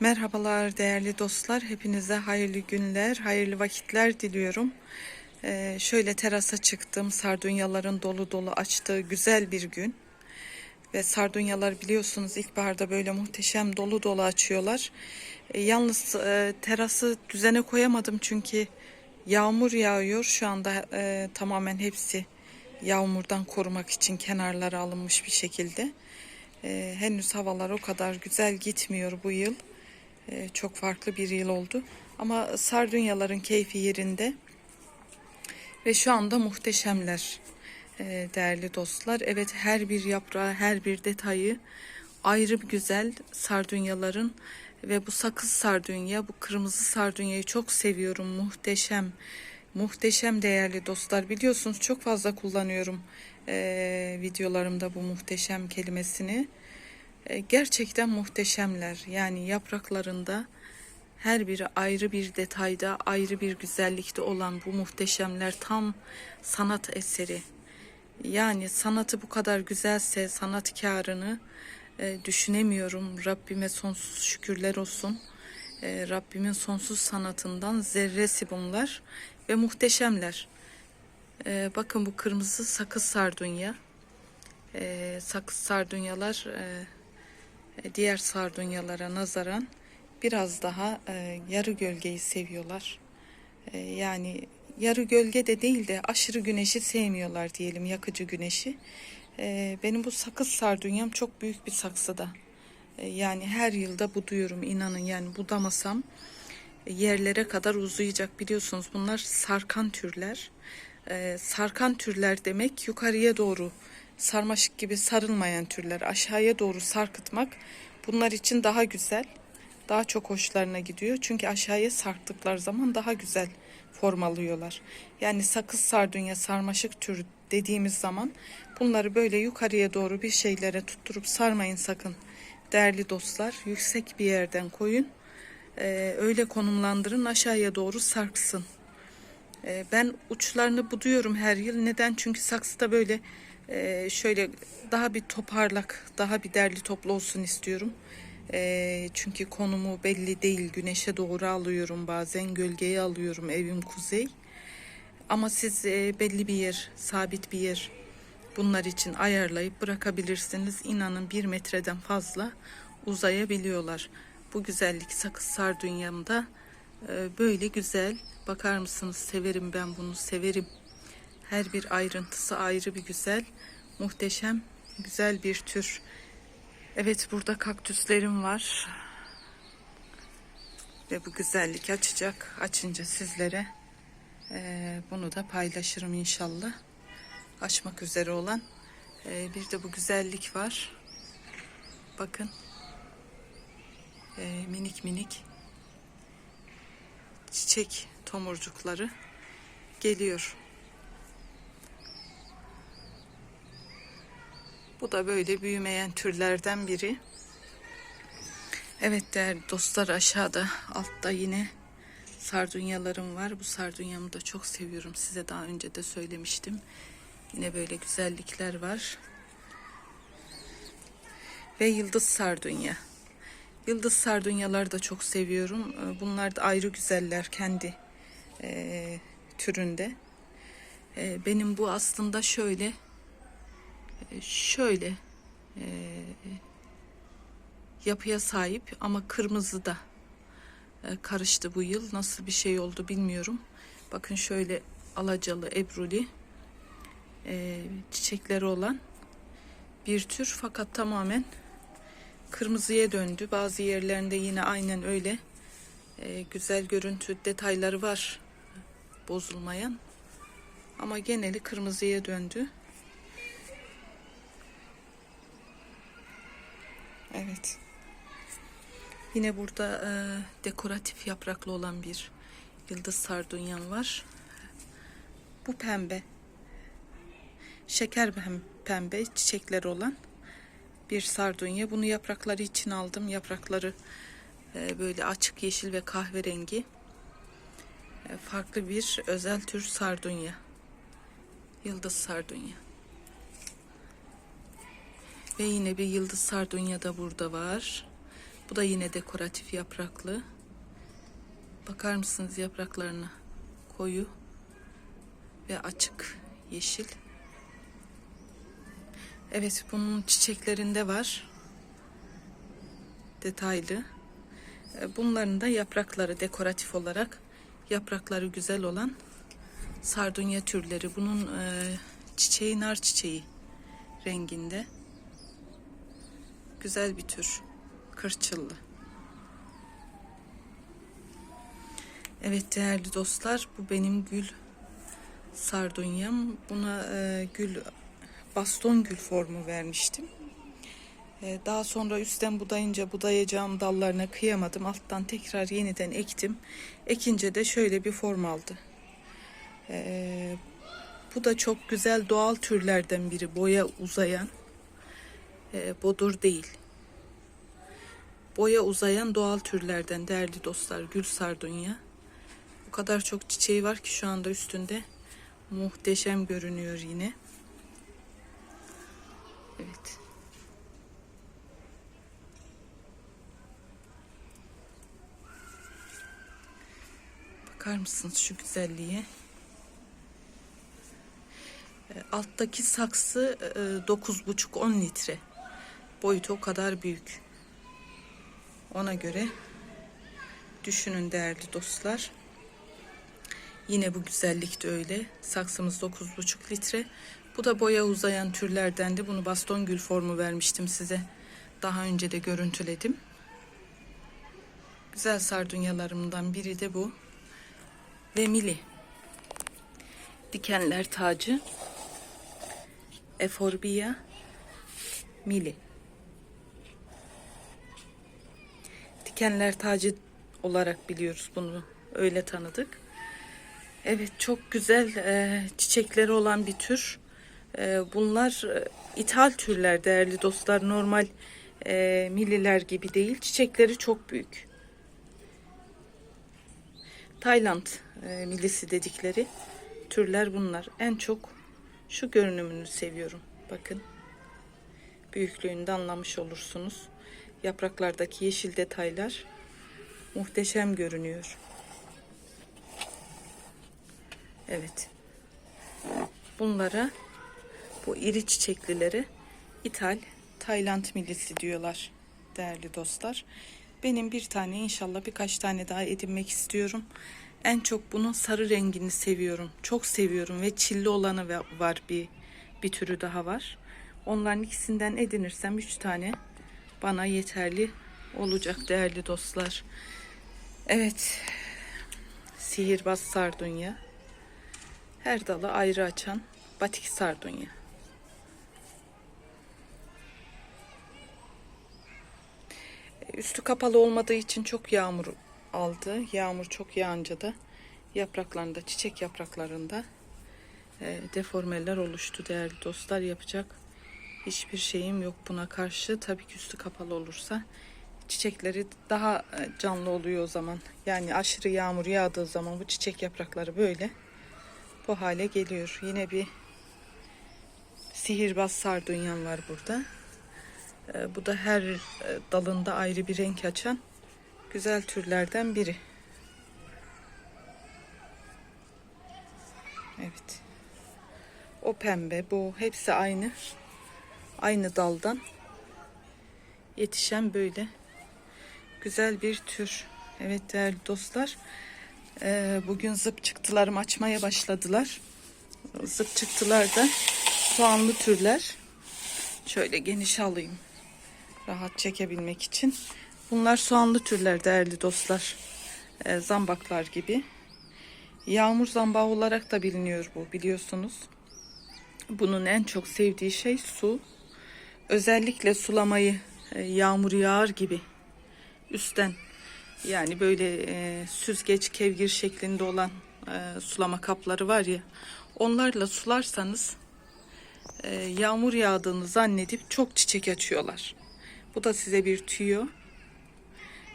Merhabalar değerli dostlar. Hepinize hayırlı günler, hayırlı vakitler diliyorum. Ee, şöyle terasa çıktım. Sardunyaların dolu dolu açtığı güzel bir gün. Ve sardunyalar biliyorsunuz ilkbaharda böyle muhteşem dolu dolu açıyorlar. Ee, yalnız e, terası düzene koyamadım çünkü yağmur yağıyor. Şu anda e, tamamen hepsi yağmurdan korumak için kenarlara alınmış bir şekilde. Ee, henüz havalar o kadar güzel gitmiyor bu yıl. Ee, çok farklı bir yıl oldu. Ama sardunyaların keyfi yerinde. Ve şu anda muhteşemler ee, değerli dostlar. Evet her bir yaprağı, her bir detayı ayrı bir güzel sardunyaların ve bu sakız sardunya, bu kırmızı sardunyayı çok seviyorum. Muhteşem, muhteşem değerli dostlar. Biliyorsunuz çok fazla kullanıyorum ee, videolarımda bu muhteşem kelimesini. E, gerçekten muhteşemler. Yani yapraklarında her biri ayrı bir detayda, ayrı bir güzellikte olan bu muhteşemler tam sanat eseri. Yani sanatı bu kadar güzelse sanatkarını e, düşünemiyorum. Rabbime sonsuz şükürler olsun. E, Rabbimin sonsuz sanatından zerresi bunlar ve muhteşemler. E, bakın bu kırmızı sakız sardunya. E, sakız sardunyalar e, diğer sardunyalara nazaran biraz daha e, yarı gölgeyi seviyorlar. E, yani yarı gölge de değil de aşırı güneşi sevmiyorlar diyelim yakıcı güneşi. E, benim bu sakız sardunyam çok büyük bir saksıda. E, yani her yılda buduyorum inanın yani budamasam yerlere kadar uzayacak biliyorsunuz bunlar sarkan türler. E, sarkan türler demek yukarıya doğru sarmaşık gibi sarılmayan türler aşağıya doğru sarkıtmak bunlar için daha güzel. Daha çok hoşlarına gidiyor. Çünkü aşağıya sarktıkları zaman daha güzel form alıyorlar. Yani sakız sardunya sarmaşık türü dediğimiz zaman bunları böyle yukarıya doğru bir şeylere tutturup sarmayın sakın. Değerli dostlar yüksek bir yerden koyun. Ee, öyle konumlandırın aşağıya doğru sarksın. Ee, ben uçlarını buduyorum her yıl. Neden? Çünkü saksıda böyle ee, şöyle daha bir toparlak, daha bir derli toplu olsun istiyorum. Ee, çünkü konumu belli değil. Güneşe doğru alıyorum bazen, gölgeye alıyorum. Evim kuzey. Ama siz e, belli bir yer, sabit bir yer bunlar için ayarlayıp bırakabilirsiniz. İnanın bir metreden fazla uzayabiliyorlar. Bu güzellik sakız sardunyamda e, böyle güzel. Bakar mısınız? Severim ben bunu, severim. Her bir ayrıntısı ayrı bir güzel, muhteşem, güzel bir tür. Evet burada kaktüslerim var. Ve bu güzellik açacak. Açınca sizlere e, bunu da paylaşırım inşallah. Açmak üzere olan. E, bir de bu güzellik var. Bakın. E, minik minik çiçek tomurcukları geliyor. Bu da böyle büyümeyen türlerden biri. Evet değerli dostlar aşağıda altta yine sardunyalarım var. Bu sardunyamı da çok seviyorum. Size daha önce de söylemiştim. Yine böyle güzellikler var. Ve yıldız sardunya. Yıldız sardunyaları da çok seviyorum. Bunlar da ayrı güzeller kendi e, türünde. E, benim bu aslında şöyle şöyle e, yapıya sahip ama kırmızı da e, karıştı bu yıl. Nasıl bir şey oldu bilmiyorum. Bakın şöyle alacalı ebruli e, çiçekleri olan bir tür fakat tamamen kırmızıya döndü. Bazı yerlerinde yine aynen öyle e, güzel görüntü detayları var bozulmayan ama geneli kırmızıya döndü. Evet. Yine burada e, dekoratif yapraklı olan bir yıldız sardunyam var. Bu pembe. Şeker pembe çiçekleri olan bir sardunya. Bunu yaprakları için aldım. Yaprakları e, böyle açık yeşil ve kahverengi. E, farklı bir özel tür sardunya. Yıldız sardunya. Ve yine bir yıldız sardunya da burada var. Bu da yine dekoratif yapraklı. Bakar mısınız yapraklarına? Koyu ve açık yeşil. Evet bunun çiçeklerinde var. Detaylı. E, Bunların da yaprakları dekoratif olarak yaprakları güzel olan sardunya türleri. Bunun e, çiçeği nar çiçeği renginde. Güzel bir tür. Kırçıllı. Evet değerli dostlar bu benim gül sardunyam. Buna e, gül baston gül formu vermiştim. E, daha sonra üstten budayınca budayacağım dallarına kıyamadım. Alttan tekrar yeniden ektim. Ekince de şöyle bir form aldı. E, bu da çok güzel doğal türlerden biri. Boya uzayan. E, bodur değil. Boya uzayan doğal türlerden değerli dostlar. Gül sardunya. O kadar çok çiçeği var ki şu anda üstünde. Muhteşem görünüyor yine. Evet. Bakar mısınız şu güzelliğe? E, Alttaki saksı e, 9,5-10 litre. Boyutu o kadar büyük. Ona göre düşünün değerli dostlar. Yine bu güzellik de öyle. Saksımız 9,5 litre. Bu da boya uzayan türlerdendi. Bunu baston gül formu vermiştim size. Daha önce de görüntüledim. Güzel sardunyalarımdan biri de bu. Ve mili. Dikenler tacı. Eforbia mili. Dikenler tacı olarak biliyoruz bunu. Öyle tanıdık. Evet çok güzel e, çiçekleri olan bir tür. E, bunlar e, ithal türler değerli dostlar. Normal e, milliler gibi değil. Çiçekleri çok büyük. Tayland e, millisi dedikleri türler bunlar. En çok şu görünümünü seviyorum. Bakın. Büyüklüğünü de anlamış olursunuz. Yapraklardaki yeşil detaylar muhteşem görünüyor. Evet. Bunlara bu iri çiçeklileri ithal Tayland millisi diyorlar değerli dostlar. Benim bir tane inşallah birkaç tane daha edinmek istiyorum. En çok bunun sarı rengini seviyorum. Çok seviyorum ve çilli olanı var bir bir türü daha var. Onların ikisinden edinirsem üç tane bana yeterli olacak değerli dostlar. Evet. Sihirbaz sardunya. Her dalı ayrı açan batik sardunya. Üstü kapalı olmadığı için çok yağmur aldı. Yağmur çok yağınca da yapraklarında, çiçek yapraklarında e, deformeler oluştu değerli dostlar. Yapacak hiçbir şeyim yok buna karşı. Tabii ki üstü kapalı olursa çiçekleri daha e, canlı oluyor o zaman. Yani aşırı yağmur yağdığı zaman bu çiçek yaprakları böyle bu hale geliyor. Yine bir sihirbaz sardunyam var burada. Ee, bu da her e, dalında ayrı bir renk açan güzel türlerden biri. Evet. O pembe, bu hepsi aynı. Aynı daldan yetişen böyle güzel bir tür. Evet değerli dostlar. Ee, bugün zıp çıktılarım açmaya başladılar. Zıp çıktılar da soğanlı türler. Şöyle geniş alayım. Rahat çekebilmek için. Bunlar soğanlı türler değerli dostlar. Ee, zambaklar gibi. Yağmur zambağı olarak da biliniyor bu biliyorsunuz. Bunun en çok sevdiği şey su. Özellikle sulamayı e, yağmur yağar gibi üstten yani böyle e, süzgeç kevgir şeklinde olan e, sulama kapları var ya onlarla sularsanız yağmur yağdığını zannedip çok çiçek açıyorlar. Bu da size bir tüyo.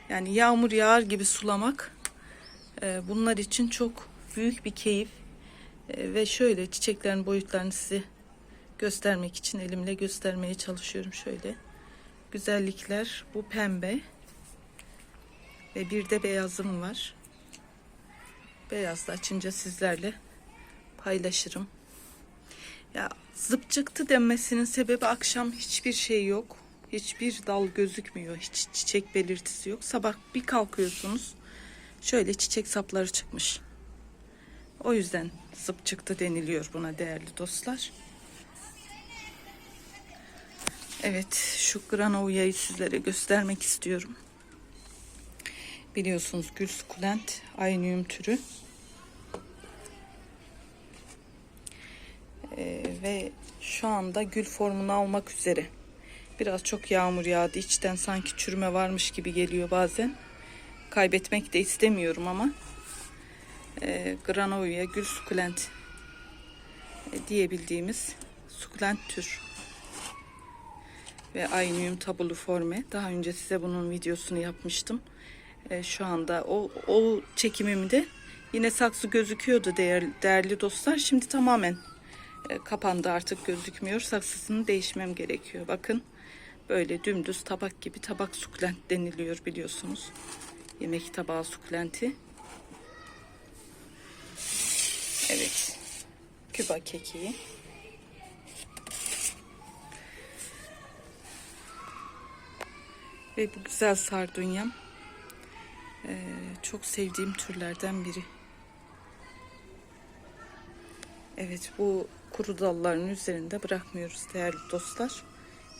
Yani yağmur yağar gibi sulamak bunlar için çok büyük bir keyif. Ve şöyle çiçeklerin boyutlarını size göstermek için elimle göstermeye çalışıyorum şöyle. Güzellikler bu pembe. Ve bir de beyazım var. Beyaz da açınca sizlerle paylaşırım. Ya zıp çıktı denmesinin sebebi akşam hiçbir şey yok. Hiçbir dal gözükmüyor. Hiç çiçek belirtisi yok. Sabah bir kalkıyorsunuz. Şöyle çiçek sapları çıkmış. O yüzden zıp çıktı deniliyor buna değerli dostlar. Evet şu granovyayı sizlere göstermek istiyorum. Biliyorsunuz gül sukulent aynium türü. Ee, ve şu anda gül formunu almak üzere. Biraz çok yağmur yağdı. İçten sanki çürüme varmış gibi geliyor bazen. Kaybetmek de istemiyorum ama e, Granovia gül sukulent e, diyebildiğimiz sukulent tür ve Aynium tabulu forme. Daha önce size bunun videosunu yapmıştım. E, şu anda o, o çekimimde yine saksı gözüküyordu değerli, değerli dostlar. Şimdi tamamen e, kapandı artık gözükmüyor. Saksısını değişmem gerekiyor. Bakın böyle dümdüz tabak gibi tabak sukulent deniliyor biliyorsunuz. Yemek tabağı sukulenti. Evet. Küba kekiği. Ve bu güzel sardunyam. Ee, çok sevdiğim türlerden biri. Evet bu kuru dalların üzerinde bırakmıyoruz değerli dostlar.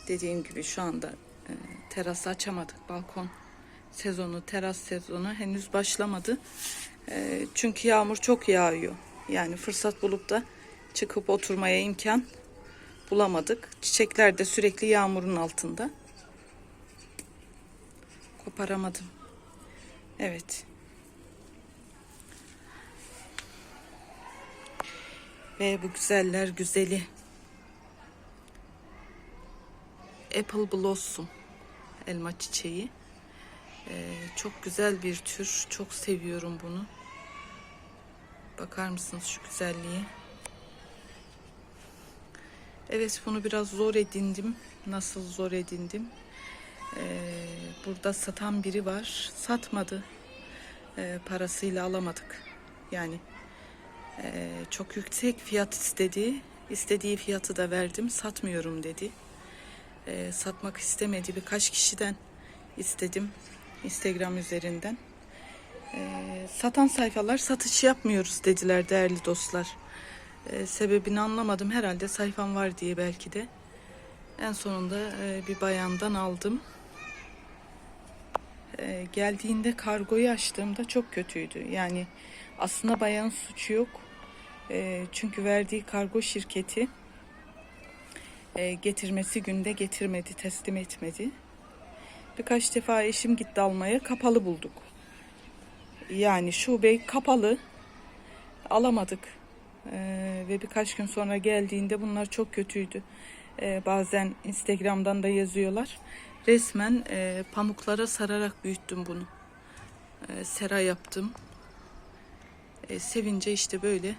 Dediğim gibi şu anda e, terası açamadık. Balkon sezonu, teras sezonu henüz başlamadı. E, çünkü yağmur çok yağıyor. Yani fırsat bulup da çıkıp oturmaya imkan bulamadık. Çiçekler de sürekli yağmurun altında. Koparamadım. Evet. Ve bu güzeller güzeli. Apple Blossom elma çiçeği. Ee, çok güzel bir tür. Çok seviyorum bunu. Bakar mısınız şu güzelliğe? Evet bunu biraz zor edindim. Nasıl zor edindim? Ee, burada satan biri var. Satmadı. Ee, parasıyla alamadık. Yani e, çok yüksek fiyat istedi. İstediği fiyatı da verdim. Satmıyorum dedi. Ee, satmak istemedi. Birkaç kişiden istedim. Instagram üzerinden. Ee, satan sayfalar satış yapmıyoruz dediler değerli dostlar. Ee, sebebini anlamadım. Herhalde sayfam var diye belki de. En sonunda e, bir bayandan aldım. Ee, geldiğinde kargoyu açtığımda çok kötüydü. Yani aslında bayanın suçu yok. Ee, çünkü verdiği kargo şirketi e, getirmesi günde getirmedi, teslim etmedi. Birkaç defa eşim gitti almaya, kapalı bulduk. Yani şube kapalı, alamadık. Ve birkaç gün sonra geldiğinde bunlar çok kötüydü. Bazen Instagram'dan da yazıyorlar. Resmen e, pamuklara sararak büyüttüm bunu. E, sera yaptım. E, sevince işte böyle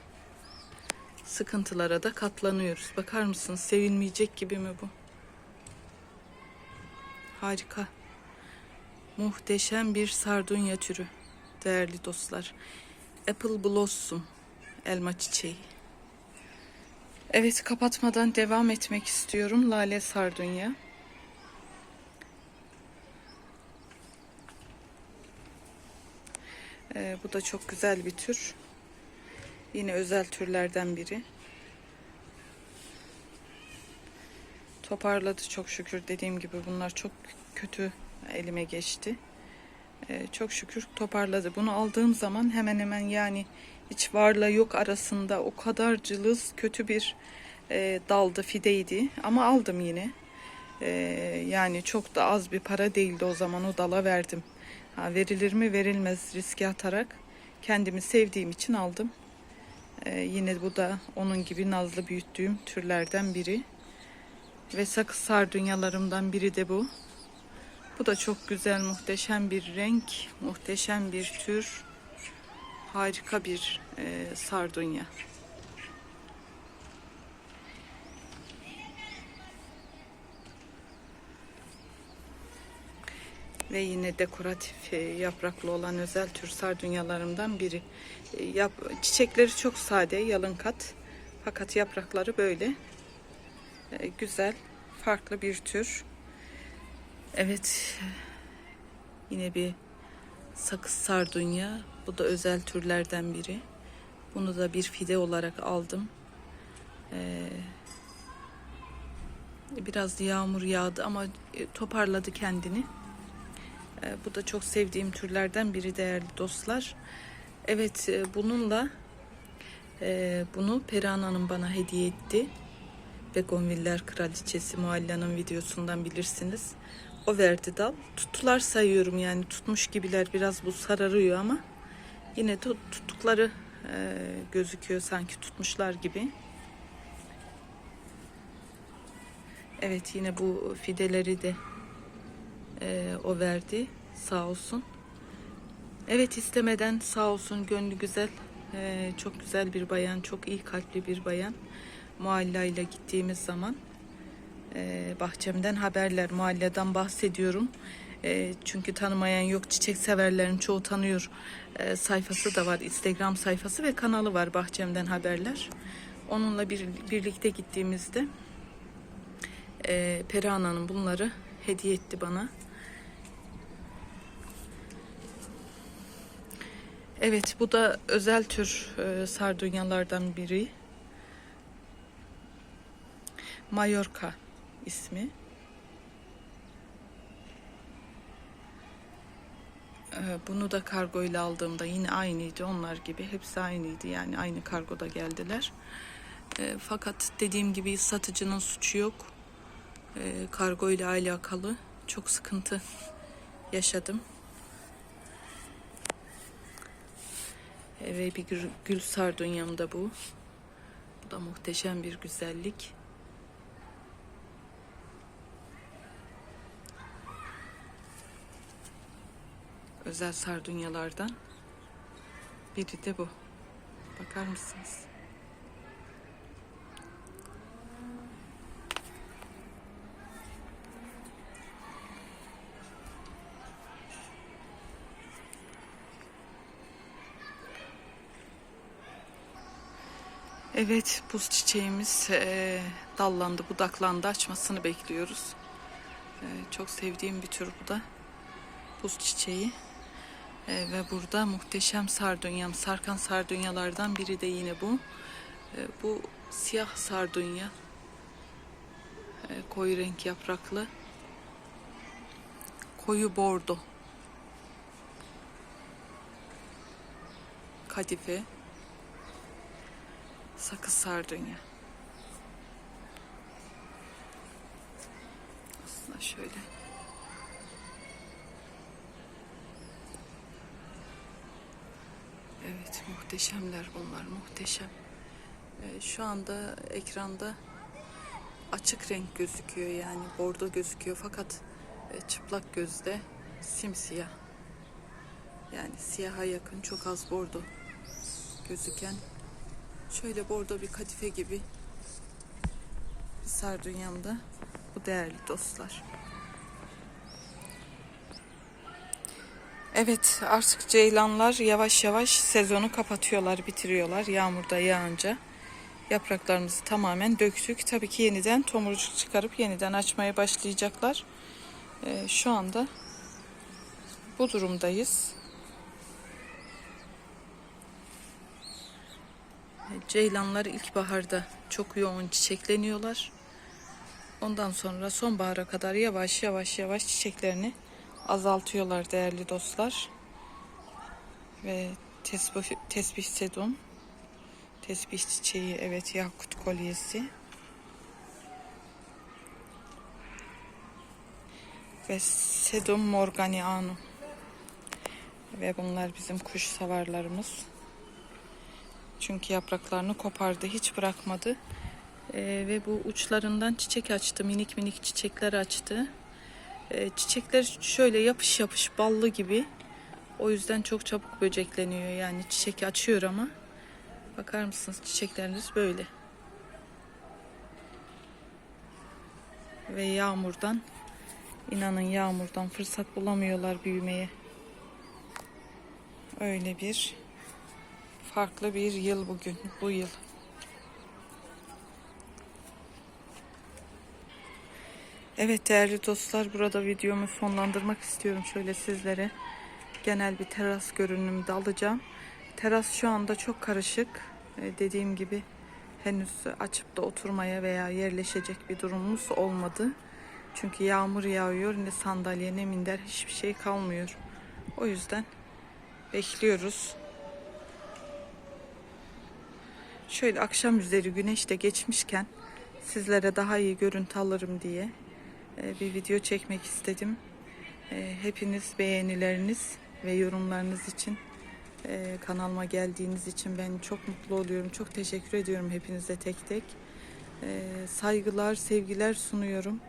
sıkıntılara da katlanıyoruz. Bakar mısınız? Sevinmeyecek gibi mi bu? Harika. Muhteşem bir sardunya türü değerli dostlar. Apple Blossom elma çiçeği. Evet kapatmadan devam etmek istiyorum. Lale sardunya. Ee, bu da çok güzel bir tür. Yine özel türlerden biri. Toparladı çok şükür. Dediğim gibi bunlar çok kötü elime geçti. Ee, çok şükür toparladı. Bunu aldığım zaman hemen hemen yani hiç varla yok arasında o kadar cılız kötü bir e, daldı fideydi. Ama aldım yine. Ee, yani çok da az bir para değildi o zaman o dala verdim. Verilir mi verilmez riske atarak kendimi sevdiğim için aldım. Ee, yine bu da onun gibi nazlı büyüttüğüm türlerden biri. Ve sakız sardunyalarımdan biri de bu. Bu da çok güzel, muhteşem bir renk, muhteşem bir tür. Harika bir e, sardunya. Ve yine dekoratif e, yapraklı olan özel tür sardunyalarımdan biri. E, Yap, çiçekleri çok sade, yalın kat. Fakat yaprakları böyle. E, güzel, farklı bir tür. Evet, yine bir sakız sardunya. Bu da özel türlerden biri. Bunu da bir fide olarak aldım. Biraz yağmur yağdı ama toparladı kendini. Ee, bu da çok sevdiğim türlerden biri değerli dostlar. Evet e, bununla e, bunu Perihan Hanım bana hediye etti. Begonviller Kraliçesi Mualla'nın videosundan bilirsiniz. O verdi dal. Tuttular sayıyorum yani tutmuş gibiler biraz bu sararıyor ama yine tut, tuttukları e, gözüküyor sanki tutmuşlar gibi. Evet yine bu fideleri de e, o verdi sağ olsun. Evet istemeden sağ olsun gönlü güzel e, çok güzel bir bayan çok iyi kalpli bir bayan. Mualla gittiğimiz zaman e, bahçemden haberler mualleden bahsediyorum. E, çünkü tanımayan yok çiçek severlerin çoğu tanıyor. E, sayfası da var Instagram sayfası ve kanalı var bahçemden haberler. Onunla bir, birlikte gittiğimizde e, Perihan Hanım bunları hediye etti bana. Evet bu da özel tür e, sardunyalardan biri. Mallorca ismi. Ee, Bunu da kargo ile aldığımda yine aynıydı onlar gibi. Hepsi aynıydı yani aynı kargoda geldiler. Ee, Fakat dediğim gibi satıcının suçu yok. Ee, Kargo ile alakalı çok sıkıntı yaşadım. Ve bir gül, gül sardunyam bu. Bu da muhteşem bir güzellik. özel sardunyalardan biri de bu. Bakar mısınız? Evet, buz çiçeğimiz eee, dallandı, budaklandı. Açmasını bekliyoruz. Eee, çok sevdiğim bir tür bu da. Buz çiçeği. Ee, ve burada muhteşem sardunyam, sarkan sardunyalardan biri de yine bu. Ee, bu siyah sardunya. Ee, koyu renk yapraklı. Koyu bordo. Kadife. Sakız sardunya. Aslında şöyle. Evet muhteşemler bunlar muhteşem. Ee, şu anda ekranda açık renk gözüküyor yani bordo gözüküyor fakat e, çıplak gözde simsiyah. Yani siyaha yakın çok az bordo gözüken şöyle bordo bir kadife gibi bir sardunyamda bu değerli dostlar. Evet artık ceylanlar yavaş yavaş sezonu kapatıyorlar, bitiriyorlar yağmurda yağınca. Yapraklarımızı tamamen döktük. Tabii ki yeniden tomurcuk çıkarıp yeniden açmaya başlayacaklar. Ee, şu anda bu durumdayız. Ceylanlar ilkbaharda çok yoğun çiçekleniyorlar. Ondan sonra sonbahara kadar yavaş yavaş yavaş çiçeklerini azaltıyorlar değerli dostlar. Ve tesbih, tesbih sedum. Tesbih çiçeği evet yakut kolyesi. Ve sedum morganianum. Ve bunlar bizim kuş savarlarımız. Çünkü yapraklarını kopardı, hiç bırakmadı. Ee, ve bu uçlarından çiçek açtı, minik minik çiçekler açtı. Ee, çiçekler şöyle yapış yapış ballı gibi. O yüzden çok çabuk böcekleniyor. Yani çiçek açıyor ama bakar mısınız çiçekleriniz böyle. Ve yağmurdan İnanın yağmurdan fırsat bulamıyorlar büyümeye. Öyle bir farklı bir yıl bugün, bu yıl. Evet değerli dostlar burada videomu sonlandırmak istiyorum şöyle sizlere. Genel bir teras görünümü de alacağım. Teras şu anda çok karışık. Ee, dediğim gibi henüz açıp da oturmaya veya yerleşecek bir durumumuz olmadı. Çünkü yağmur yağıyor ne sandalye ne minder hiçbir şey kalmıyor. O yüzden bekliyoruz. Şöyle akşam üzeri güneş de geçmişken sizlere daha iyi görüntü alırım diye e, bir video çekmek istedim. E, Hepiniz beğenileriniz ve yorumlarınız için e, kanalıma geldiğiniz için ben çok mutlu oluyorum. Çok teşekkür ediyorum hepinize tek tek. Saygılar, sevgiler sunuyorum.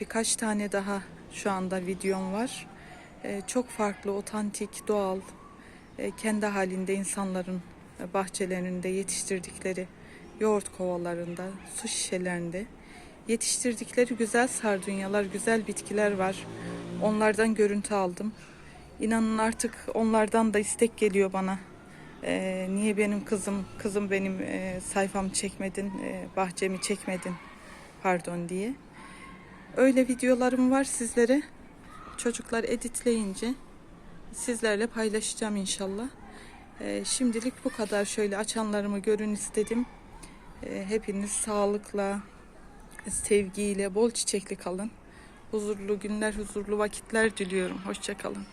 Birkaç tane daha şu anda videom var. Çok farklı, otantik, doğal, kendi halinde insanların bahçelerinde yetiştirdikleri yoğurt kovalarında, su şişelerinde yetiştirdikleri güzel sardunyalar, güzel bitkiler var. Onlardan görüntü aldım. İnanın artık onlardan da istek geliyor bana. E, niye benim kızım, kızım benim e, sayfamı çekmedin, e, bahçemi çekmedin, pardon diye. Öyle videolarım var sizlere. Çocuklar editleyince sizlerle paylaşacağım inşallah. Ee, şimdilik bu kadar. Şöyle açanlarımı görün istedim. Ee, hepiniz sağlıkla, sevgiyle, bol çiçekli kalın. Huzurlu günler, huzurlu vakitler diliyorum. Hoşçakalın.